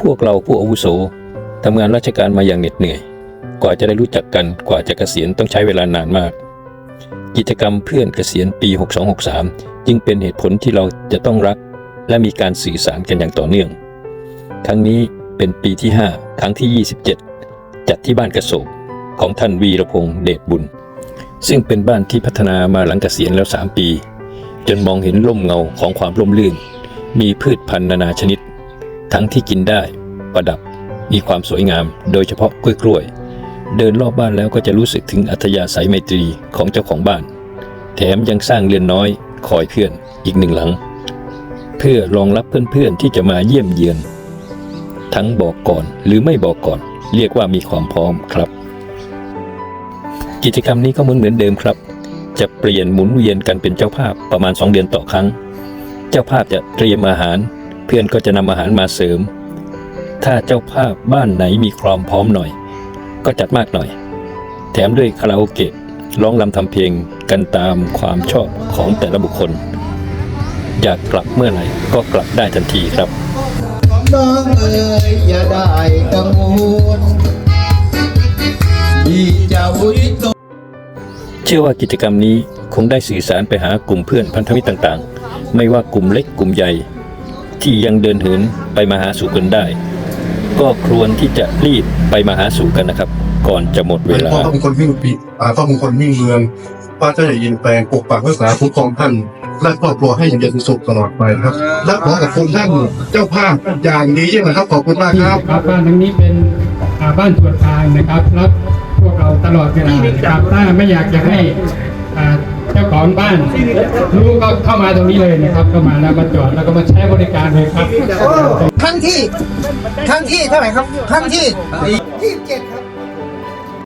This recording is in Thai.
พวกเราผู้อาวุโสทำงานราชการมาอย่างเหน็ดเหนื่อย กว่าจะได้รู้จักกันกว่าจะเกษียณต้องใช้เวลานานมาก กิจกรรมเพื่อนเกษียณปี 6263 จึงเป็นเหตุผลที่เราจะต้องรัก และมีการสื่อสารกันอย่างต่อเนื่อง ครั้งนี้เป็นปีที่ 5 ครั้งที่ 27 จัดที่บ้านกระโศกของท่านวีรพงษ์เดชบุญ ซึ่งเป็นบ้านที่พัฒนามาหลังเกษียณแล้ว 3 ปี จนมองเห็นร่มเงาของความร่มรื่น มีพืชพันธุ์นานาชนิด ทั้งที่กินได้ ประดับ มีความสวยงาม โดยเฉพาะกล้วยกล้วยๆเดินรอบบ้านแล้วก็จะรู้สึกถึงอัธยาศัยไมตรีของเจ้าของบ้าน แถมยังสร้างเรือนน้อยคอยเพื่อนอีกหนึ่งหลัง เพื่อรองรับเพื่อนๆที่จะมาเยี่ยมเยือน ทั้งบอกก่อนหรือไม่บอกก่อน เรียกว่ามีความพร้อมครับ กิจกรรมนี้ก็เหมือนเหมือนเดิมครับ จะเปลี่ยนหมุนเวียนกันเป็นเจ้าภาพประมาณ 2 เดือนต่อครั้ง เจ้าภาพจะเตรียมอาหาร เพื่อนก็จะนำอาหารมาเสริม ถ้าเจ้าภาพบ้านไหนมีความพร้อมหน่อย ก็จัดมากหน่อย แถมด้วยคาราโอเกะร้องรำทำเพลงกันตามความชอบของแต่ละบุคคล อยากกลับเมื่อไหร่ก็กลับได้ทันทีครับของน้องเอ๋ยอย่าได้กังวลที่จะอุทิศตนเชื่อว่ากิจกรรมนี้คงได้สื่อสารไปหากลุ่มเพื่อนพันธมิตรต่างๆ ไม่ว่ากลุ่มเล็กกลุ่มใหญ่ ที่ยังเดินเหินไปมาหาสู่กันได้ ก็ควรที่จะรีบไปมาหาสู่กันนะครับ ก่อนจะหมดเวลาพ่อต้องเป็นคนวิ่งปีอ่าต้องเป็นคนวิ่งเมืองพระเจ้าใหญ่ยินแปลงปกปักรักษาคุ้มครองท่านและครอบครัวให้อยู่เย็นเป็นสุขตลอดไปครับและขอขอบคุณท่านเจ้าภาพอย่างดียิ่งนะครับ ขอบคุณมากครับครับบ้านทั้งนี้เป็นอ่าบ้านตรวจทางนะครับรับพวกเราตลอดเวลานะครับถ้าไม่อยากจะให้อ่าเจ้า ของบ้านรู้ก็เข้ามาตรงนี้เลยนะครับเข้ามาแล้วมาจอดแล้วก็มาใช้บริการเลยครับ ครั้งที่ ครั้งที่เท่าไหร่ครับ ครั้งที่ยี่สิบเจ็ดครับ